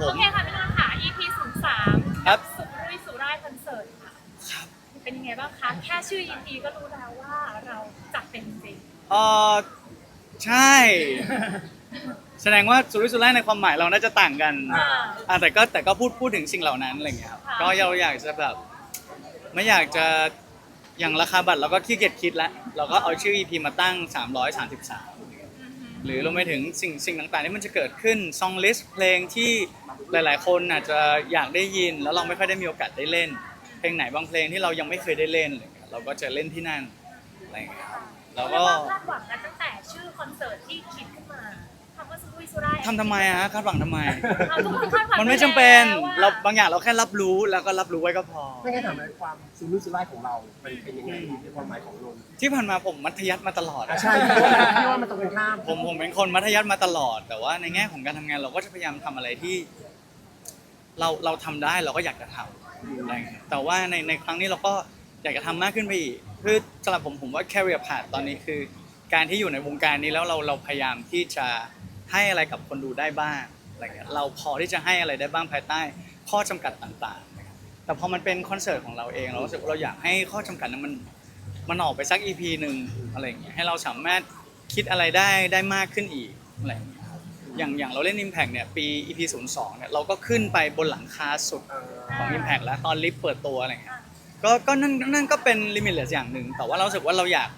ผโอม เคค่ะพี่นนท์ค่ะ EP 0 3ครับ สุรุ่ยสุร่ายคอนเสิร์ตค่ะเป็นยังไงบ้างคะ แค่ชื่อ EP ก็รู้แล้วว่าเราจัดเป็นจริงเออใช่ แสดงว่าสุรุ่ยสุร่ายในความหมายเราน่าจะต่างกัน อ่า อ่าแต่ก็แต่ก็พูดพูดถึงสิ่งเหล่านั้นอะไรอย่างเงี้ยครับค่ะ ก็เราอยากจะแบบ ไม่อยากจะอย่างราคาบัตรเราก็ขี้เกียจคิดแล้วเราก็เอาชื่อ EP มาตั้ง 333 หรือรวมไปถึงสิ่งสิ่งต่างๆที่มันจะเกิดขึ้นซองลิสต์เพลงที่หลายๆ คนอาจจะอยากได้ยิน แล้วเราไม่ค่อยได้มีโอกาสได้เล่น เพลงไหนบางเพลงที่เรายังไม่เคยได้เล่นอะไรเงี้ยเราก็จะเล่นที่นั่นอะไรอย่างเงี้ยแล้วก็ คาดหวังกันตั้งแต่ชื่อคอนเสิร์ตที่คิดขึ้นมาำว่าสุรุ่ยสุร่ายทำทำไมอะฮะคาดหวังทำไม เอาทุกคนคาดหวังมันไม่จำเป็นแล้วอะเราบางอย่างเราแค่รับรู้แล้วก็รับรู้ไว้ก็พอ ไม่งั้นถามในความซีรีส์ซีรีส์ของเราเป็นเป็นยังไงในความหมายของนนท์ที่ผ่านมาผมมัธยัสถ์มาตลอด อะใช่พี่ว่าพี่ว่ามันตรงกันข้ามผมผมเป็นคนมัธยัสถ์มาตลอด แต่ว่าในแง่ของการทำงานเราก็จะพยายามทำอะไรที่ เราเราทำได้เราก็อยากจะทำอะไรอย่างเงี้ยแต่ว่าในในครั้งนี้เราก็อยากจะทำมากขึ้นไปอีกคือสำหรับผมผมว่า career path ตอนนี้คือ การที่อยู่ในวงการนี้แล้วเราเราพยายามที่จะ ให้อะไรกับคนดูได้บ้างอะไรเงี้ยเราพอที่จะให้อะไรได้บ้างภายใต้ ข้อจำกัดต่างๆนะครับแต่พอมันเป็นคอนเสิร์ตของเราเองเรารู้สึกว่าเราอยากให้ข้อจำกัดนั้นมันมันออกไปสัก EP หนึ่งอะไรเงี้ยให้เราสามารถคิดอะไรได้ได้มากขึ้นอีกอะไรเงี้ยครับอย่างอย่างเราเล่น Impact เนี่ยปี EP 02เนี่ยเราก็ขึ้นไปบนหลังคาสุดของ Impact แล้วตอนลิฟต์เปิดตัวอะไรเงี้ยก็ก็นั่นนั่นก็เป็นลิมิตเลสอย่างหนึ่งแต่ว่าเราสึกว่าเราอยาก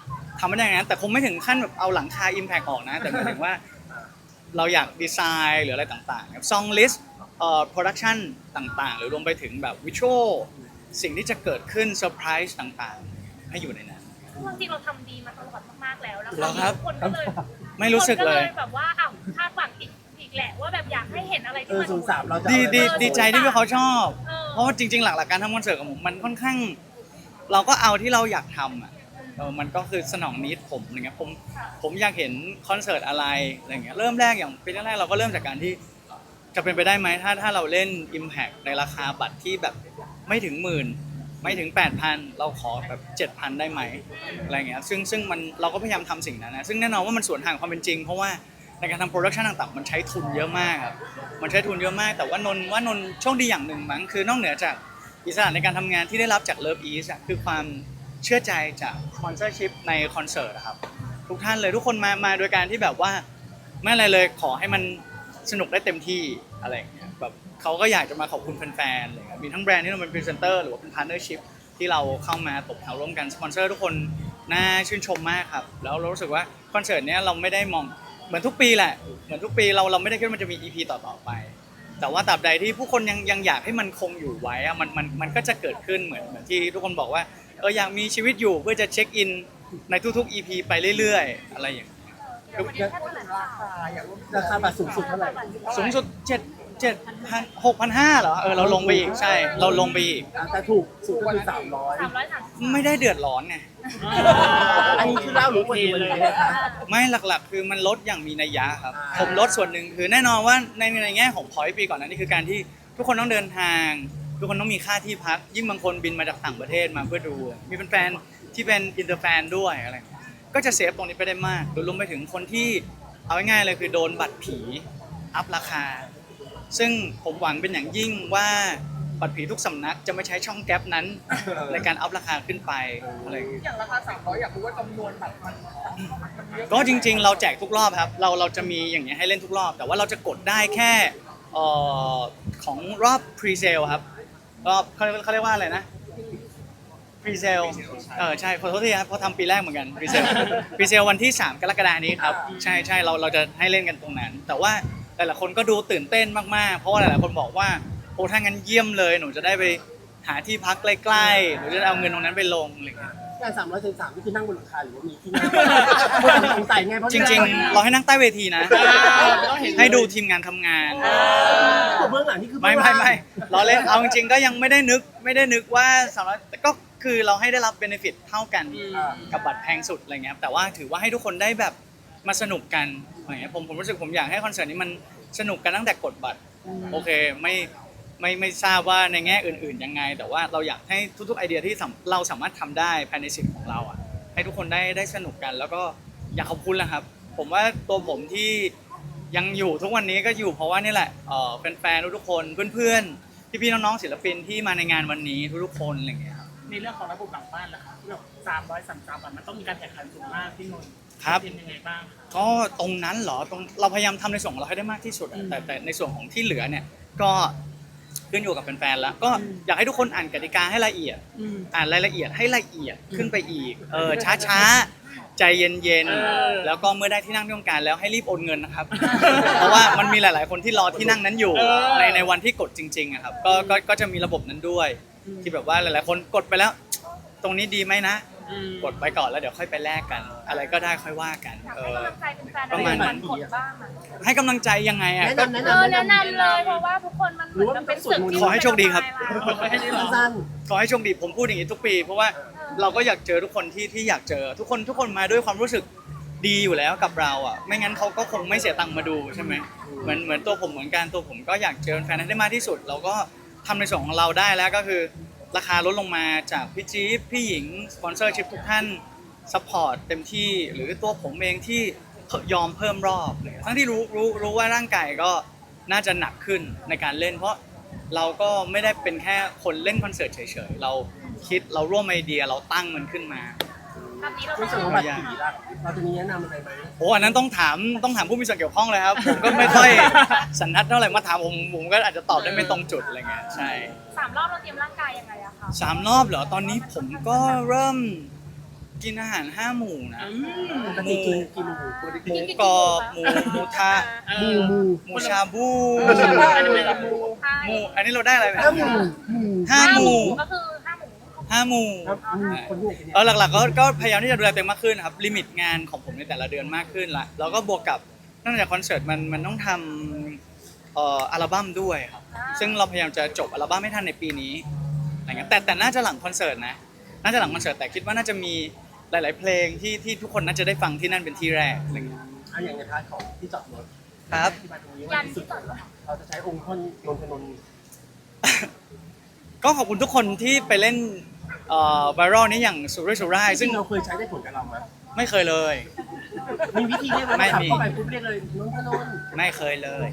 ทำไม่ได้อย่างนั้นแต่คงไม่ถึงขั้นแบบเอาหลังคา Impact ออกนะ แต่หมายถึงว่า เราอยากดีไซน์หรืออะไรต่างๆครับซองลิสต์เอ่อโปรดักชันต่างๆ หรือรวมไปถึงแบบวิชวลสิ่งที่จะเกิดขึ้นเซอร์ไพรส์ต่างๆ ให้อยู่ในนั้นซึ่งบางทีเราทำดีมาตลอดมากๆแล้วแล้วเหรอครับ คนก็เลยไม่รู้สึกเลย คนแบบว่าอ้าวคาดหวังอีกอีกแหละว่าแบบอยากให้เห็นอะไรเอที่อมันศูนย์สามเราจะดีดีเออดีใจที่พี่เขาชอบ เออเพราะว่าจริงๆ หลักๆการทำคอนเสิร์ตของผมมันค่อนข้าง เราก็เอาที่เราอยากทำอะ เออมันก็คือสนองนิดผมอย่างเงี้ยผมผมอยากเห็นคอนเสิร์ตอะไรอะไรเงี้ยเริ่มแรกอย่างปีแรกเราก็เริ่มจากการที่จะเป็นไปได้ไหมถ้าถ้าเราเล่น Impact ในราคาบัตรที่แบบไม่ถึงหมื่นไม่ถึง 8,000 เราขอแบบ 7,000 ได้ไหมอะไรเงี้ยซึ่งซึ่งมันเราก็พยายามทำสิ่งนั้นนะซึ่งแน่นอนว่ามันสวนทางความเป็นจริง เพราะว่าในการทำโปรดักชันต่างๆ มันใช้ทุนเยอะมากครับมันใช้ทุนเยอะมาก แต่ว่านนทว่านนท์โชคดีอย่างหนึ่งมั้งคือนอกเหนือจากอิสระในการทำงานที่ได้รับจาก Love East อะคือความ เชื่อใจจากสปอนเซอร์ชิพในคอนเสิร์ตอะครับ ทุกท่านเลยทุกคนมามาโดยการที่แบบว่าไม่อะไรเลยขอให้มันสนุกได้เต็มที่อะไรอย่างเงี้ยแบบเขาก็อยากจะมาขอบคุณแฟนๆอะไรเงี้ยมีทั้งแบรนด์ที่เราเป็นพรีเซนเตอร์หรือว่าเป็นพาร์เนอร์ชิพที่เราเข้ามาตบเท้าร่วมกันสปอนเซอร์ทุกคนน่าชื่นชมมากครับ แล้วเรารู้สึกว่าคอนเสิร์ตเนี้ยเราไม่ได้มองเหมือนทุกปีแหละ เหมือนทุกปีเราเราไม่ได้คิดว่ามันจะมี EP ต่อๆไป แต่ว่าตราบใดที่ผู้คนยังยังอยากให้มันคงอยู่ไว้อะมันมันมันก็จะเกิดขึ้นเหมือนเหมือนที่ทุกคนบอกว่าเอออยากมีชีวิตอยู่เพื่อจะเช็คอินในทุกๆ EP ไปเรื่อยๆ อะไรอย่างเงี้ยเดี๋ยววันนี้แค่เท่าไหร่ราคาอย่างราคาบัตรสูงสุดเท่าไหร่สูงสุดเจ็ด เจ็ดพันหกพันห้าเหรอเออเราลงไปอีกใช่ เราลงไปอีก อะแต่ถูกสุดก็คือสามร้อยสามร้อยสามสิบไม่ได้เดือดร้อนไงอันนี้คือเล่าหรือคนดูเลยนะคะไม่หลักๆ คือมันลดอย่างมีนัยยะครับอ่าผมลดส่วนหนึ่งคือแน่นอนว่าในในแง่ของพอยต์ปีก่อนนั้นนี่คือการที่ทุกคนต้องเดินทาง ทุกคนต้องมีค่าที่พัก ยิ่งบางคนบินมาจากต่างประเทศมาเพื่อดู มีแฟนๆที่เป็นอินเตอร์แฟนด้วยอะไรอย่างเงี้ยก็จะเซฟตรงนี้ไปได้มากโดยรวมไปถึงคนที่เอาง่ายๆเลยคือโดนบัตรผีอัพราคา ซึ่งผมหวังเป็นอย่างยิ่งว่าบัตรผีทุกสำนักจะไม่ใช้ช่องแก๊ปนั้น ในการอัพราคาขึ้นไปอะไรอย่างเงี้ยอย่างราคา300อยากรู้ว่าจำนวนบัตรมันมันเยอะก็จริง ๆ เราแจกทุกรอบครับ เราเราจะมีอย่างเงี้ยให้เล่นทุกรอบ แต่ว่าเราจะกดได้แค่เอ่อของรอบ pre sale ครับรอบเขาเรียกเขาเรียกว่าอะไรนะ pre sale เออใช่ขอโทษทีครับเพราะทำปีแรกเหมือนกัน pre sale pre sale วันที่ 3 กรกฎานี้ครับ ใช่ใช่เราเราจะให้เล่นกันตรงนั้น แต่ว่า หลายๆคนก็ดูตื่นเต้นมากๆ เพราะว่าหลายๆคนบอกว่าโอ้ถ้างั้นเยี่ยมเลย หนูจะได้ไปหาที่พักใกล้ๆหนูจะได้เอาเงินตรงนั้นไปลงอะไรอย่างเงี้ยอย่างสามร้อยถึงสามนี่คือนั่งบนหลังคาหรือว่ามีที่นั่งคนสงสัยไงเพราะจริง ๆ เราให้นั่งใต้เวทีนะ ให้ดูทีมงานทำงานตัวเบื้องหลังนี่คือไม่ไม่ไม่เราเล่นเอาจริงๆก็ยังไม่ได้นึกไม่ได้นึกว่าสำหรับแต่ก็คือเราให้ได้รับเบนฟิตเท่ากันกับบัตรแพงสุดอะไรเงี้ยครับแต่ว่าถือว่าให้ทุกคนได้แบบมาสนุกกัน อะไรเงี้ยผมผมรู้สึกผมอยากให้คอนเสิร์ตนี้มันสนุกกันตั้งแต่กดบัตรโอเคไม่ไม่ไม่ทราบว่าในแง่อื่น ๆ ยังไง แต่ว่าเราอยากให้ทุกๆไอเดียที่สำเราสามารถทำได้ภายในสิทธิ์ของเราอะให้ทุกคนได้ได้สนุกกัน แล้วก็อยากขอบคุณแหละครับ ผมว่าตัวผมที่ยังอยู่ทุกวันนี้ก็อยู่เพราะว่านี่แหละเอ่อแฟนๆทุกๆคนเพื่อนๆพี่ๆน้องๆศิลปินที่มาในงานวันนี้ทุกๆคนอะไรอย่างเงี้ยครับในเรื่องของระบบหลังบ้านล่ะครับที่แบบสามร้อยสามสามมันต้องมีการแข่งขันสูงมากที่นนท์ ครับเป็นยังไงบ้างครับก็ตรงนั้นเหรอตรงเราพยายามทำในส่วนของเราให้ได้มากที่สุดอะแต่แต่ในส่วนของที่เหลือเนี่ยก็ขึ้นอยู่กับแฟนๆแล้ว ก็อยากให้ทุกคนอ่านกติกาให้ละเอียดอืมอ่านรายละเอียดให้ละเอียดขึ้นไปอีกเออช้าช้าๆใจเย็นเออๆแล้วก็เมื่อได้ที่นั่งที่ต้องการแล้วให้รีบโอนเงินนะครับ เพราะว่ามันมีหลาย ๆ คนที่รอที่นั่งนั้นอยู่ในในวันที่กดจริงๆอะครับก็ก็ก็จะมีระบบนั้นด้วยที่แบบว่าหลายๆคนกดไปแล้ว ตรงนี้ดีไหมนะ อืม กดไปก่อนแล้วเดี๋ยวค่อยไปแลกกัน อะไรก็ได้ค่อยว่ากัน อยากเอให้อ กำลังใจเป็นแฟนประมาณ มันกดบ้างอะให้กำลังใจยังไงอะแนะก็ นำแนะเอนำอแนะนำเลยเพราะว่าทุกคนมันเหมือนกับเป็นศึกที่ขอให้โชคดีครับ แค่นี้เหรอ สั้นขอให้โชคดีผมพูดอย่างนี้ทุกปี เพราะว่าเราก็อยากเจอทุกคนที่ที่อยากเจอ ทุกคนทุกคนมาด้วยความรู้สึกดีอยู่แล้วกับเราอะ ไม่งั้นเขาก็คงไม่เสียตังค์มาดูใช่ไหมเหมือนเหมือนตัวผมเหมือนกันตัวผมก็อยากเจอแฟนให้ได้มากที่สุด เราก็ทำในส่วนของเราได้แล้วก็คือ ราคาลดลงมาจากพี่จี๊บพี่หญิงสปอนเซอร์ชิพทุกท่านซัพพอร์ตเต็มที่หรือตัวผมเองที่ยอมเพิ่มรอบเลยทั้งที่รู้รู้รู้ว่าร่างกายก็น่าจะหนักขึ้นในการเล่น เพราะเราก็ไม่ได้เป็นแค่คนเล่นคอนเสิร์ตเฉยๆ เราคิดเราร่วมไอเดียเราตั้งมันขึ้นมา คำนี้เราในส่วนของบัตรผีล่ะเราจะมีแนะนำอะไรไหมโอ้อันนั้นต้องถามต้องถามผู้มีส่วนเกี่ยวข้องเลยครับ ผมก็ไม่ค่อยสันทัดเท่าไหร่มาถามผมผมก็อาจจะตอบได้ไม่ตรงจุดอะไรเงี้ยใช่สามรอบเราเตรียมร่างกายยังไงอะคะสามรอบเหรอตอนนี้ผมก็เริ่มกินอาหารห้าหมู่นะปกติกินกินหมูปกติหมูกรอบหมูหมูทะหมูหมูหมูชาบูอันนี้เป็นหมูใช่หมูอันนี้เราได้อะไรไหมห้าหมูหมูห้าหมู่ก็คือ ห้าหมูห้าหมู่ครับอืมคนที่ไหนกันเนี่ยเออหลักๆก็ก็พยายามที่จะดูแลตัวเองมากขึ้นครับลิมิตงานของผมในแต่ละเดือนมากขึ้นละแล้วก็บวกกับนอกจากคอนเสิร์ตมันมันต้องทำเอ่ออัลบั้มด้วยครับ ซึ่งเราพยายามจะจบอัลบั้มให้ทันในปีนี้อะไรเงี้ยแต่แต่น่าจะหลังคอนเสิร์ตนะน่าจะหลังคอนเสิร์ตแต่คิดว่าน่าจะมีหลาย ๆ เพลงที่ที่ทุกคนน่าจะได้ฟังที่นั่นเป็นที่แรกอะไรเงี้ยอะอย่างในพาร์ทของที่จอดรถครับ ที่มาตรงนี้ยัว่านที่สุที่ดจอดรถเราจะใช้องค์ท่านนนทนนท์ก็ขอบคุณทุกคนที่ไปเล่น เอ่อไวรัลนี้อย่างสุรุ่ยสุร่ายซึ่ซึ่งงเราเคยใช้ได้ผลกับเราไหมไม่เคยเลย มีวิธีเรียกไหมไม่ขับมี เข้าไปปุ๊บเรียกเลยนนทนนท์ไม่เคยเลย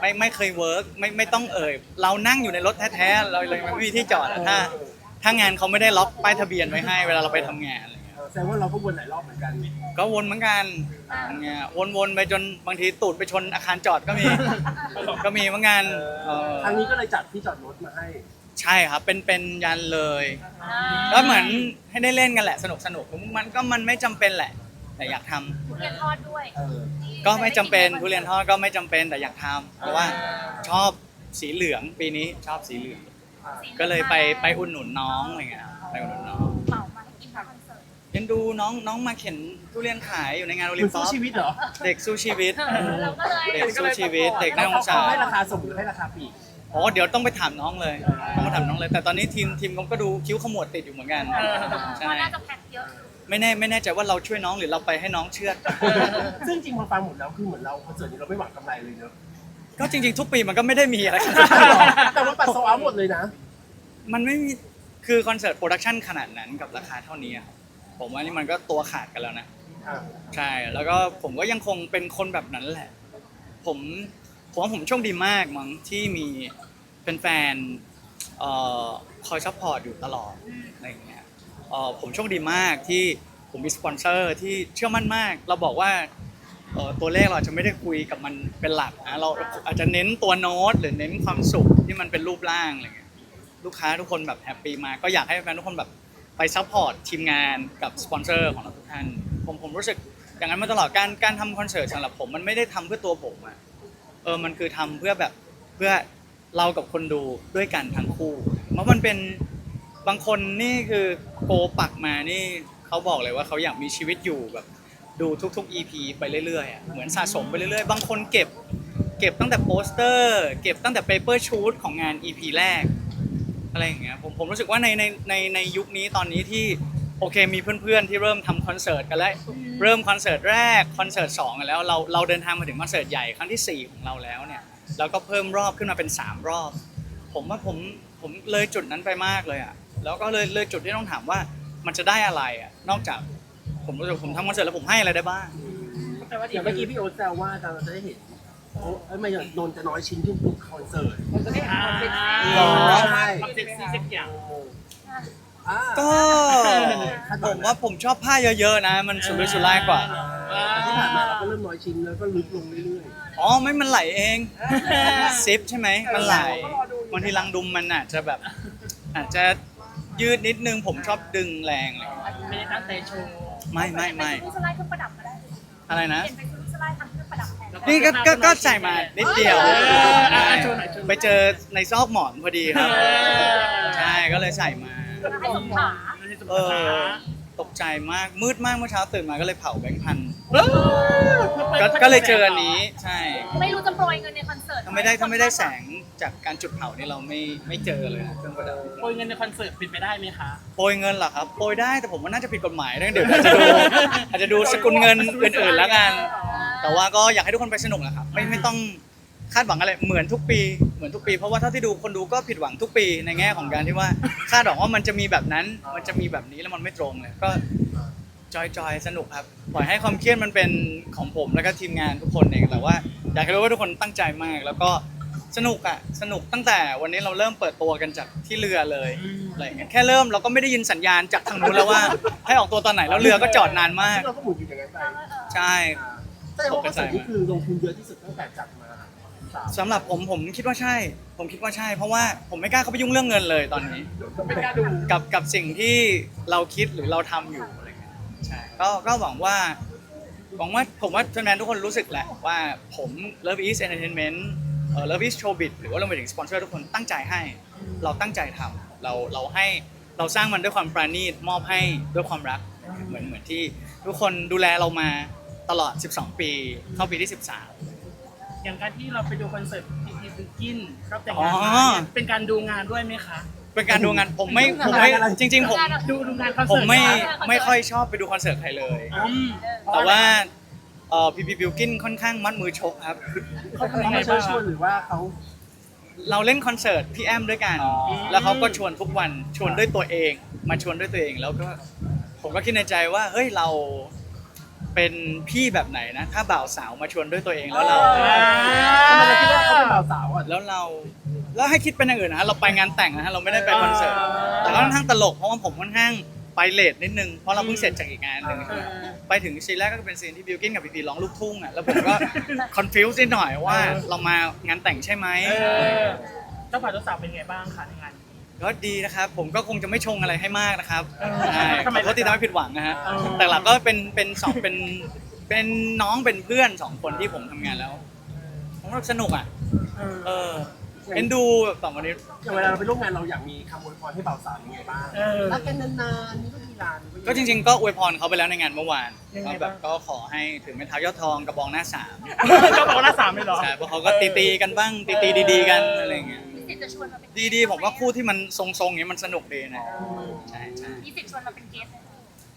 ไม่ไม่เคยเวิร์กไม่ไม่ต้องเอ่ยเรานั่งอยู่ในรถแท้ๆเราเลยไม่มีที่จอดอะถ้าถ้างานเขาไม่ได้ล็อกป้ายทะเบียนไว้ให้ เวลาเราไปทำงานอะไรเงี้ยเออแสดงว่าเราก็วนหลายรอบเหมือนกันก็วนเหมือนกันเนี่ยวนๆไปจนบางทีตูดไปชนอาคารจอดก็มี ก็มีเหมือนกันเออ ครั้งนี้ก็เลยจัดที่จอดรถมาให้ ใช่ครับ เป็นเป็นยันเลยอ่าก็เหมือนให้ได้เล่นกันแหละสนุกสนุกมันก็มันไม่จำเป็นแหละ แต่อยากทำทุเรียนทอดด้วยเออ ก็ไม่จำเป็นทุเรียนทอดก็ไม่จำเป็นแต่อยากทำเพราะว่าชอบสีเหลืองปีนี้ชอบสีเหลือง ก็เลยไปไปอุ่นหนุนน้องอะไรเงี้ยไปอุ่นหนุนน้องเหมามาให้กินทั้งคอนเสิร์ตเอ็นดูน้องน้องมาเข็นทุเรียนขายอยู่ในงานโอลิคุมณปิสู้กชีวิตเหรอเด็กสู้ชีวิต เราก็เลยเด็กสู้ชีวิตเด็กน่าสงเขาสาร ให้ราคาส่งหรือให้ราคาปลีก อ๋อเดี๋ยวต้องไปถามน้องเลยต้องไปถามน้องเลย แต่ตอนนี้ทีมทีมเขาก็ดูคิ้วขมวดติดอยู่เหมือนกันใช่ก็น่าจะแพ็คเยอะไม่แน่ไม่แน่ใจว่าเราช่วยน้องหรือเราไปให้น้องเชื่อดซึ่งจริงพอฟังหมดแล้วคือเหมือนเราคอนเสิร์ตนี้เราไม่หวังกำไรเลยเนอะก็จริง ๆ ทุกปีมันก็ไม่ได้มีอะไรขนาดนั้นหรอกแต่ว่าปัดโซเอาหมดเลยนะ มันไม่มีคือคอนเสิร์ตโปรดักชันขนาดนั้นกับราคาเท่านี้อะครับผมว่านี่มันก็ตัวขาดกันแล้วนะอ่าใช่แล้วก็ผมก็ยังคงเป็นคนแบบนั้นแหละ ผม ผมว่าผมโชคดีมากมั้งที่มีเป็นแฟนๆเอ่อคอยซัพพอร์ตอยู่ตลอดอะไรอย่างเงี้ยเอ่อผมโชคดีมากที่ผมมีสปอนเซอร์ที่เชื่อมั่นมาก เราบอกว่าเอ่อตัวเลขเราอาจจะไม่ได้คุยกับมันเป็นหลักนะเราอาจจะเน้นตัวโน้ตหรือเน้นความสุขที่มันเป็นรูปร่างอะไรเงี้ยลูกค้าทุกคนแบบแฮปปี้มากก็อยากให้แฟนทุกคนแบบไปซัพพอร์ตทีมงานกับสปอนเซอร์ของเราทุกท่านผมผมรู้สึกอย่างนั้นมาตลอดการการทำคอนเสิร์ตสำหรับผมมันไม่ได้ทำเพื่อตัวผมอะ เออมันคือทำเพื่อแบบเพื่อเรากับคนดูด้วยกันทั้งคู่เพราะมันเป็นบางคนนี่คือโกปักมานี่เขาบอกเลยว่าเขาอยากมีชีวิตอยู่แบบ ดูทุกๆ EP ไปเรื่อยๆอะเหมือนสะสมไปเรื่อยๆ บางคนเก็บ เก็บตั้งแต่โปสเตอร์ เก็บตั้งแต่เปเปอร์ชูตของงาน EP แรก อะไรอย่างเงี้ยผมผมรู้สึกว่าในในในในยุคนี้ตอนนี้ที่โอเคมีเพื่อนๆที่เริ่มทำคอนเสิร์ตกันแล้ว เริ่มคอนเสิร์ตแรกคอนเสิร์ตสองกันแล้วเราเราเดินทางมาถึงคอนเสิร์ตใหญ่ครั้งที่สี่ของเราแล้วเนี่ยแล้วก็เพิ่มรอบขึ้นมาเป็นสามรอบ ผมว่าผมผมเลยจุดนั้นไปมากเลยอะแล้วก็เลยเลยจุดที่ต้องถามว่ามันจะได้อะไรอะนอกจากผมรู้สึกผมทำคอนเสิร์ตแล้วผมให้อะไรได้บ้างแต่ว่าอย่างเมื่อกี้พี่โอ๊ตแซวว่าเราจะได้เห็นโอ้เอ้ยไม่ใช่นนท์จะน้อยชิ้นขึ้นทุกคอนเสิร์ตมันจะได้อ่าความเซ็กซี่หรอใช่ความเซ็กซี่สักอย่างอ่า ก็ ผมว่าผมชอบผ้าเยอะๆนะ มันสุรุ่ยสุร่ายกว่า ที่ผ่านมาเราก็เริ่มน้อยชิ้นแล้วก็ลึกลงเรื่อยอ๋อไม่มันไหลเองซิปใช่ไหมมันไหลบางทีรังดุมมันอาจจะแบบ อาจจะยืดนิดนึงผมชอบดึงแรงเลยไม่ได้ตั้งใจโชว์ไม่ไม่ไม่เป็นชุดสไลด์เครื่องประดับมาได้อะไรนะเห็นเป็นชุดสไลด์ทำเครื่องประดับแทนนี่ก็ก็ก็ใส่มานิดเดียวเอออะใช่โชว์หน่อยโชว์หน่อย ไปเจอในซอกหมอนพอดีครับเออใช่ก็เลยใส่มา ให้สมขาไม่ได้สมเอภาอระตกใจมากมืดมากเมื่อเช้าตื่นมาก็เลยเผาแบงค์พันเออก็ก็เลยเจออันนี้ใช่ไม่รู้จะโปรยเงินในคอนเสิร์ตถ้าไม่ได้ถ้าไม่ได้แสงจากการจุดเผานี่เราไม่ไม่เจอเลยนะเครื่องประดับโปรยเงินในคอนเสิร์ตเป็นไปได้ไหมคะ โปรยเงินเหรอครับโปรยได้แต่ผมว่าน่าจะผิดกฎหมายนะเดี๋ยวอาจจะดูอาจจะดูสกุลเงินอื่นๆแล้วกัน แต่ว่าก็อยากให้ทุกคนไปสนุกนะครับไม่ไม่ต้อง คาดหวังอะไรเหมือนทุกปีเหมือนทุกปี เพราะว่าเท่าที่ดูคนดูก็ผิดหวังทุกปีในแง่ของการที่ว่าคาดหวังว่ามันจะมีแบบนั้น มันจะมีแบบนี้แล้วมันไม่ตรงเลยก็จอยๆสนุกครับปล่อยให้ความเครียดมันเป็นของผมแล้วก็ทีมงานทุกคนเองแต่ว่าอยากให้รู้ว่าทุกคนตั้งใจมาก แล้วก็สนุกอะสนุกตั้งแต่วันนี้เราเริ่มเปิดตัวกันจากที่เรือเลยอะไรอย่างเงี้ยแค่เริ่มเราก็ไม่ได้ยินสัญญาณจากทางนู้นแล้วว่า ให้ออกตัวตอนไหนแล้วเรือก็จอดนานๆมากซึ่งเราก็หมุนอยู่อย่างนั้นไปใช่แสดงว่าคอนเสิร์ตนี้คือลงทุนเยอะที่สุดตั้งแต่จัดมา สามสำหรับผมผมคิดว่าใช่ ผมคิดว่าใช่ เพราะว่าผมไม่กล้าเข้าไปยุ่งเรื่องเงินเลยตอนนี้ไม่กล้าดูกับกับสิ่งที่เราคิดหรือเราทำอยู่อะไรเงี้ยใช่ก็ก็หวังว่าหวังว่าผมว่าแฟนๆทุกคนรู้สึกแหละว่าผม Love Is Entertainment เอ่อ Love Is Showbiz หรือว่าเราไปถึงสปอนเซอร์ทุกคนตั้งใจให้ เราตั้งใจทำเราเราให้เราสร้างมันด้วยความปราณีตมอบให้ด้วยความรักเหมือนเหมือนที่ทุกคนดูแลเรามาตลอด 12 ปี เข้าปีที่ 13 อย่างการที่เราไปดูคอนเสิร์ตพีพีบิกินรอบแต่งอ๋งาอนมาเนี่ยเป็นการดูงานด้วยไหมคะ เป็นการดูงานผมไม่ผมไม่จริง ๆ ผมดูดูงานคอนผเสิมร์ตไม่หคะไม่ค่อยชอบไปดูคอนเสิร์ตใครเลย อืมแต่ว่าเอ่อพีพีบิวกินค่อนข้างมัดมือชกครับ เขาทำเขายังไงมาเชิบ้าญงชวนหรือว่าเขา เราเล่นคอนเสิร์ตพี่แอมด้วยกัน อ๋อ แล้วเขาก็ชวนทุกวันชวนด้วยตัวเอง มาชวนด้วยตัวเองแล้วก็ผมก็คิดในใจว่าเฮ้ยเรา เป็นพี่แบบไหนนะ ถ้าบ่าวสาวมาชวนด้วยตัวเองแล้วเราทำไมเราคิดว่าเขาเป็นบ่าวสาวอะแล้วเราแล้วให้คิดเป็นอย่างอื่นนะฮะเราไปงานแต่งนะฮะเราไม่ได้ไปคอนเสิร์ตแต่ก็ค่อนข้างตลกเพราะว่าผมค่อนข้างไปเลทนิดนึงเพราะเราเพิ่งเสร็จจากอีกงานหนึ่งเออไปถึงซีนแรกก็เป็นซีนที่บิวกินกับพีพีร้องลูกทุ่งอะแล้วผมก็คอนฟิวส์นิดหน่อยว่าเรามางานแต่งใช่ไหมเออเจ้าบ่าวเจ้าสาวเป็นไงบ้างคะในงานนี้ ก็ดีนะครับ ผมก็คงจะไม่ชงอะไรให้มากนะครับเออใช่ทำไมขอโทษที่ทำให้ผิดหวังนะฮะเออ แต่หลักก็เป็นเป็นสองเป็นเป็นน้องเป็นเพื่อนสองคนที่ผมทำงานแล้วผมว่าสนุกอะ เออเออเอ็นดูแบบสองคนนี้ อย่างเวลาเราไปร่วมงานเราอยากมีคำอวยพรให้บ่าวสาวยังไงบ้าง เออ รักกันนานๆนี่ก็มีลานก็จริงๆก็อวยพรเขาไปแล้วในงานเมื่อวานยังไงก็แบบบ้างก็ขอให้ถึงแม่เท้ายอดทองกระบองหน้าสามเจ้าบ่าวหน้าสามเลยเหรอ ใช่เพราะเขาก็ตีตีๆกันบ้างตีตีๆดีๆกันอะไรอย่างเงี้ยมีสิทธิ์ จะชวนมาเป็นดีๆผมว่าคู่ที่มันทรงๆอย่างนี้มันสนุกดีนะใช่ใช่มีสิทธิ์ชวนมาเป็นเกสต์ไหม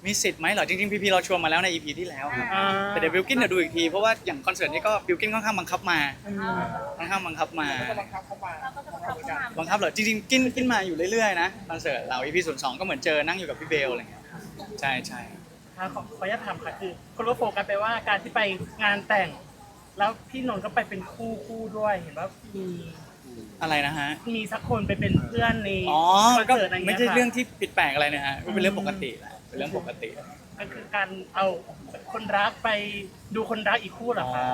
มีสิทธิ์ไหมเหรอจริงๆพีพีเราชวนมาแล้วใน EP ที่แล้วครับอ่า แต่เดี๋ยวบิวกินเดี๋ยวดูอีกทีเพราะว่าอย่างคอนเสิร์ตนี้ก็บิวกินค่อนข้างบังคับมาอืมค่อนข้างบังคับมา ก็บังคับเข้ามาเราก็จะมาทำเข้ามาบังคับเหรอจริงๆกินกินมาอยู่เรื่อยๆนะคอนเสิร์ตเรา EP ศูนย์สองก็เหมือนเจอนั่งอยู่กับพี่เบลอะไรเงี้ยใช่ใช่ค่ะขอขออนุญาตถามค่ะคือคนรู้โฟกัสไปว่าการที่ไปงานแต่ง แล้วพี่นนท์ก็ไปเป็นคู่คู่ด้วยเห็นว่ามี อะไรนะฮะ มีสักคนไปเป็นเพื่อนในอ๋อ คอนก็เสิร์ตอะไรเงี้ยไม่ใช่ค่ะเรื่องที่ผิดแปลกอะไรนะฮะ ก็เป็นเรื่องปกติแหละเป็นเรื่องปกติ ก็คือการเอาคนรักไปดูคนรักอีกคู่เหรออ๋อ คะ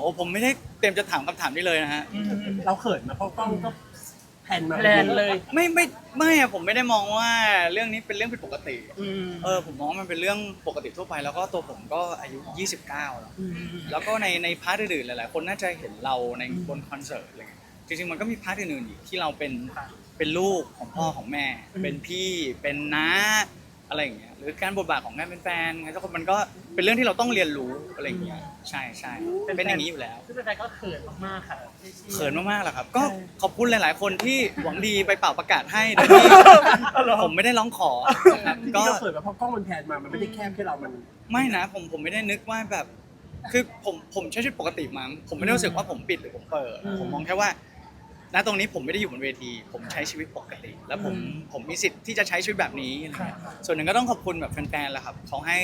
โอ้ผมไม่ได้เตรียมจะถามคำถามนี้เลยนะฮะ มเราเขินมาเพราะกล้องก็แผ่นมาแพลนเลยไม่ไม่ไม่อะผมไม่ได้มองว่าเรื่องนี้เป็นเรื่องผิดปกติ อืมเออผมมองว่ามันเป็นเรื่องปกติทั่วไป แล้วก็ตัวผมก็อายุ 29 แล้ว มแล้วก็ในในพาร์ทอื่นๆหลายๆ คนน่าจะเห็นเราในบนคอนเสิร์ตอะไรเงี้ย จริงๆมันก็มีพาร์ทอื่นๆอีกที่เราเป็นค่ะเป็นลูกของพ่อของแม่อืมเป็นพี่เป็นน้าอะไรอย่างเงี้ยหรือการบทบาทของการเป็นแฟนไงทุกคนมันก็เป็นเรื่องที่เราต้องเรียนรู้อะไรอย่างเงี้ยใช่ใช่เป็นอย่างนี้อยู่แล้วซึ่งแฟนๆก็เขินมากๆค่ะเขินมากๆแหละครับ ก็ใช่ขอบคุณหลายๆ คนที่หวังดีไปเป่าประกาศให้โดยที่เอาเหรอผมไม่ได้ร้องขอนะครับที่ก็เราเขินมาเพราะกล้องมันแผ่นมามันไม่ได้แคบแค่เรามันไม่นะผมผมไม่ได้นึกว่าแบบคือผมผมใช้ชีวิตปกติมั้งผมไม่ได้รู้สึกว่าผมปิดหรือผมเปิดอืมผมมองแค่ว่า ณตรงนี้ผมไม่ได้อยู่บนเวที ผมใช้ชีวิตปกติ แล้วผมอืมผมมีสิทธิ์ที่จะใช้ชีวิตแบบนี้อะไรเงี้ยส่วนหนึ่งก็ต้องขอบคุณแบบแฟนๆแหละครับเขาให้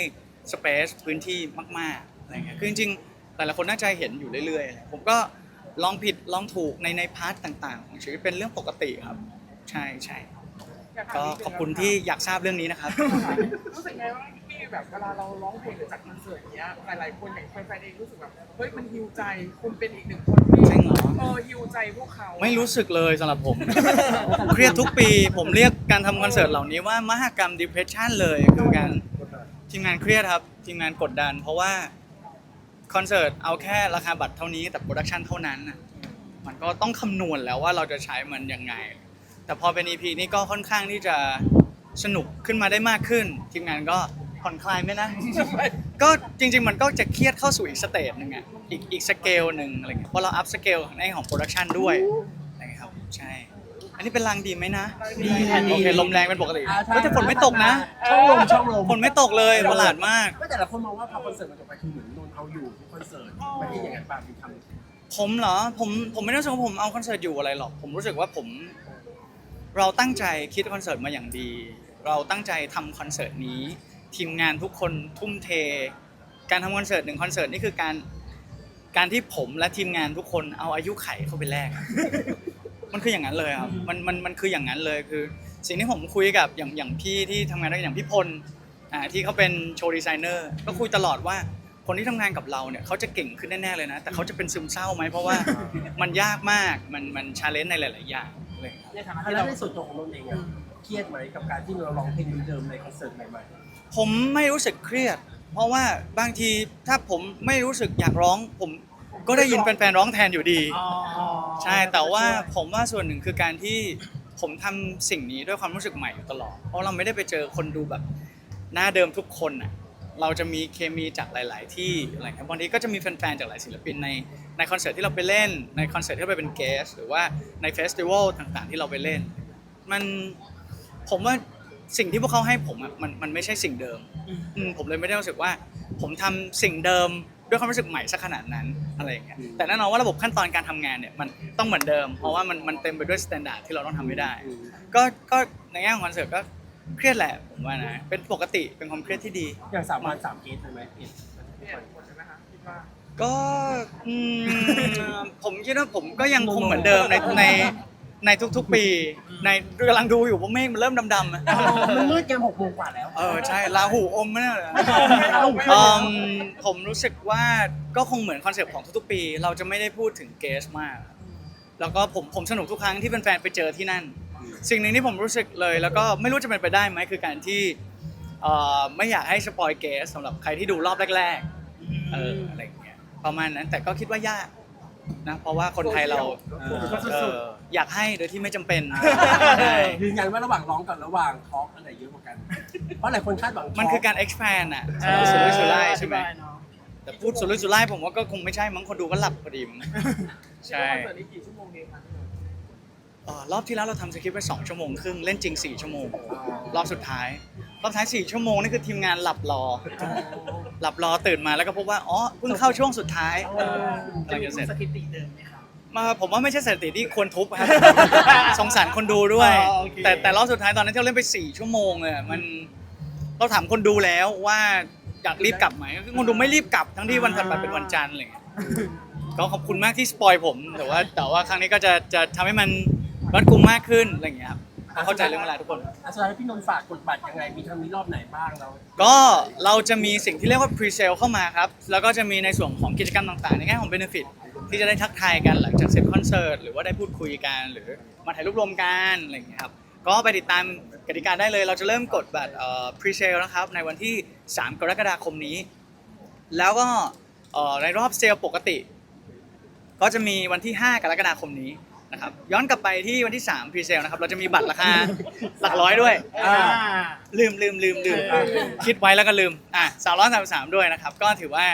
สเปซพื้นที่มากๆอะไรเงี้ยคือจริงๆแต่ละคนน่าจะเห็นอยู่เรื่อยๆ ผมก็ลองผิดลองถูกในในพาร์ทต่างๆของชีวิตเป็นเรื่องปกติครับ ใช่ใช่อยาถามก็นิดนึงขอบคุณที่อยากทราบเรื่องนี้นะครับ รู้สึกไงว่าที่ แบบเวลาเราร้องเพลงหรือจัดคอนเสิร์ตอย่างเงี้ยหลายๆคนอย่างแฟนๆเองรู้สึกแบบเฮ้ยมันฮิวใจคุณเป็นอีกหนึ่งคนที่จริงเหรอ เออฮิวใจพวกเขาไม่รู้สึกเลยสำหรับผม เครียดทุกปี ผมเรียกการทำคอนเสิร์ตเหล่านี้ว่ามหกรรม depression เลยคือการทีมงานเครียดครับ ทีมงานกดดัน เพราะว่าคอนเสิร์ตเอาแค่ราคาบัตรเท่านี้แต่โปรดักชันเท่านั้นน่ะมันก็ต้องคำนวณแล้วว่าเราจะใช้มันยังไง แต่พอเป็น EP นี้ก็ค่อนข้างที่จะสนุกขึ้นมาได้มากขึ้น ทีมงานก็ ผ่อนคลายไหมนะ ก็จริง ๆ มันก็จะเครียดเข้าสู่อีกสเตจหนึ่งอะอีกอีกสเกลหนึ่งอะไรเงี้ยเพราะเราอัพสเกลในของโปรดักชันด้วยอะไรเงี้ยครับใช่ อันนี้เป็นลางดีไหมนะดีค่ะดีโอเคลมแรงเป็นปกติอ่าใช่ เฮ้ยแต่ฝนไม่ตกนะช่องลมช่องลมฝนไม่ตกเลยประหลาดมากไม่แต่ละคนมองว่าพอคอนเสิร์ตมันจบไปคือเหมือนนนท์เอาอยู่ทุกคอนเสิร์ตไม่ได้อย่างนั้นป่ะมีคำผมเหรอผมผมไม่ได้รู้สึกว่าผมเอาคอนเสิร์ตอยู่อะไรหรอก ผมรู้สึกว่าผม เราตั้งใจคิดคอนเสิร์ตมาอย่างดี เราตั้งใจทำคอนเสิร์ตนี้ ทีมงานทุกคนทุ่มเท การทำคอนเสิร์ตหนึ่งคอนเสิร์ตนี่คือการการที่ผมและทีมงานทุกคนเอาอายุไขเข้าไปแลก มันคืออย่างนั้นเลยครับมันมันมันคืออย่างนั้นเลยคือ สิ่งที่ผมคุยกับอย่างอย่างพี่ที่ทำงานด้วยอย่างพี่พลอ่าที่เขาเป็นโชว์ดีไซเนอร์ก็คุยตลอดว่าคนที่ทำงานกับเราเนี่ยเขาจะเก่งขึ้นแน่ๆเลยนะ แต่เขาจะเป็นซึมเศร้าไหมเพราะว่า มันยากมากมันมันชาเลนจ์ในหลาย ๆ อย่างเลยครับ ในฐานะอะที่แล้วเราในส่วนตัวของนนท์เองอะเครียดไหมกับการที่เราร้องเพลงเดิมๆในคอนเสิร์ตใหม่ ผมไม่รู้สึกเครียด เพราะว่าบางทีถ้าผมไม่รู้สึกอยากร้อง ผมก็ได้ยินแฟนๆร้องแทนอยู่ดีอ๋อใช่แต่ว่าผมว่าส่วนหนึ่งคือการที่ผมทำสิ่งนี้ด้วยความรู้สึกใหม่อยู่ตลอด เพราะเราไม่ได้ไปเจอคนดูแบบ หน้าเดิมทุกคนน่ะเราจะมีเคมีจากหลาย ๆ ที่อะไรครับบางทีก็จะมีแฟน ๆ จากหลายศิลปินในในคอนเสิร์ตที่เราไปเล่น ในคอนเสิร์ตที่เราไปเป็นเกส หรือว่าในเฟสติวัลต่าง ๆ ที่เราไปเล่น มันผมว่า สิ่งที่พวกเขาให้ผมอะมันมันไม่ใช่สิ่งเดิมอืมผมเลยไม่ได้รู้สึกว่า ผมทำสิ่งเดิมด้วยความรู้สึกใหม่สักขนาดนั้นอะไรอย่างเงี้ยแต่แน่นอนว่าระบบขั้นตอนการทำงานเนี่ยมันต้องเหมือนเดิม เพราะว่ามันมันเต็มไปด้วยมาตรฐานที่เราต้องทำให้ได้ ก็ก็ในแง่ของคอนเสิร์ตก็เครียดแหละผมว่านะเป็นปกติเป็นความเครียดที่ดีๆอย่างสามวันสามเคสเลยไหมเอ็ดเนี่ยคนใช่ไหมคะคิดว่าก็อืมผมคิดว่าผมก็ยังคงเหมือนเดิมในใน ในทุกๆปี ในกำลังดูอยู่ว่าเมฆมันเริ่มดำๆอะมันมืดกันหกโมงกว่าแล้ว เออใช่ลาหูอมไม่ได้เลยเอาอืมผมรู้สึกว่าก็คงเหมือนคอนเซปต์ของทุกๆปี เราจะไม่ได้พูดถึงเกสมาก แล้วก็ผมผมสนุกทุกครั้งที่เป็นแฟนๆไปเจอที่นั่น สิ่งหนึ่งที่ผมรู้สึกเลย แล้วก็ไม่รู้จะเป็นไปได้ไหมคือการที่เอ่อไม่อยากให้สปอยเกสสำหรับใครที่ดูรอบแรกๆเอออะไรอย่างเงี้ยประมาณนั้นแต่ก็คิดว่ายาก นะเพราะว่าคนไทยเราเออเอออยากให้โดยที่ไม่จำเป็นใช่ยืนยันว่าระหว่างร้องกับระหว่างทอล์กอันไหนเยอะกว่ากัน เพราะหลายคนคาดหวัง มันคือการ expand อะสุรุ่ยสุร่ายใช่ไหมแต่พูดสุรุ่ยสุร่ายผมว่าก็คงไม่ใช่มั้งคนดูก็หลับพอดีมั้งใช่คอนเสิร์ตนี้กี่ชั่วโมงเองคะเอ่อรอบที่แล้วเราทำสคริปต์ไปสองชั่วโมงครึ่งเล่นจริงสี่ชั่วโมง รอบสุดท้าย รอบท้ายสี่ชั่วโมงนี่คือทีมงานหลับรอ หลับรอตื่นมาแล้วก็พบว่าอ๋อเพิ่งเข้าช่วงสุดท้ายเออกำลังจะเสร็จสถิติเดิมไหมครับมาผมว่าไม่ใช่สถิติที่ควรทุบครับ สงสารคนดูด้วยอ๋อโอเคแต่แต่รอบสุดท้ายตอนนั้นที่เราเล่นไปสี่ชั่วโมงเลยอะมันเราถามคนดูแล้วว่าอยากรีบกลับไหมคือคนดูไม่รีบกลับทั้งที่วันถัดไปเป็นวันจันทร์อะไรอย่างเงี้ยก็ขอบคุณมากที่สปอยผม แต่ว่าแต่ว่าครั้งนี้ก็จะจะทำให้มันรัดกุมมากขึ้นอะไรอย่างเงี้ยครับ เข้าใจเรื่องเวลาทุกคน อาสุดท้ายพี่นนท์ฝากกดบัตรยังไง มีทางนี้รอบไหนบ้างเรา ก็เราจะมีสิ่งที่เรียกว่า pre-sale เข้ามาครับ แล้วก็จะมีในส่วนของกิจกรรมต่างๆ ในแง่ของ benefit ที่จะได้ทักทายกันหลังจากเสร็จคอนเสิร์ตหรือว่าได้พูดคุยกัน หรือมาถ่ายรูปรวมกันอะไรอย่างเงี้ยครับ ก็ไปติดตามกติกาได้เลย เราจะเริ่มกดบัตรเอ่อ pre-sale นะครับ ในวันที่ 3 กรกฎาคมนี้ แล้วก็เอ่อในรอบเซลล์ปกติ ก็จะมีวันที่ 5 กรกฎาคมนี้ นะครับย้อนกลับไปที่วันที่3 pre-sale นะครับเราจะมีบัตรราคาหลักร้อยด้วยอ่า ลืมลืมลืมลืมเออ คิดไว้แล้วก็ลืมอะสามร้อยสามสามด้วยนะครับ ก็ถือว่า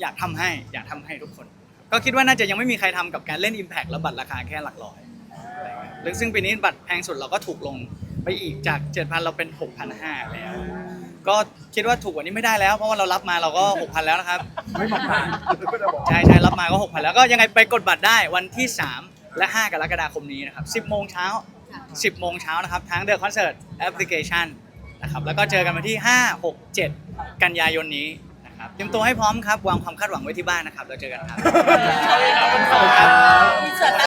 อยากทำให้อยากทำให้ทุกคน ก็คิดว่าน่าจะยังไม่มีใครทำกับการเล่น Impact แล้วบัตรราคาแค่หลักร้อยอะไรเงี้ยหรือซึ่งปีนี้บัตรแพงสุดเราก็ถูกลงไปอีกจาก 7,000 เราเป็น 6,500แล้วก็คิดว่าถูกกว่านี้ไม่ได้แล้ว เพราะว่าเรารับมาเราก็ 6,000 แล้วนะครับ ไม่บอกผ่านใช่ใช่รับมาก็ 6,000 แล้วก็ยังไงไปกดบัตรได้วันที่ 3 และ 5 กรกฎาคมนี้นะครับ10 โมงเช้า 10 โมงเช้านะครับทั้งเดอะคอนเสิร์ตแอปพลิเคชันนะครับแล้วก็เจอกันวันที่ 5 6 7 กันยายนนี้นะครับครับเตรียมตัวให้พร้อมครับ วางความคาดหวังไว้ที่บ้านนะครับเราเจอกันครับ ขอบคุณครับ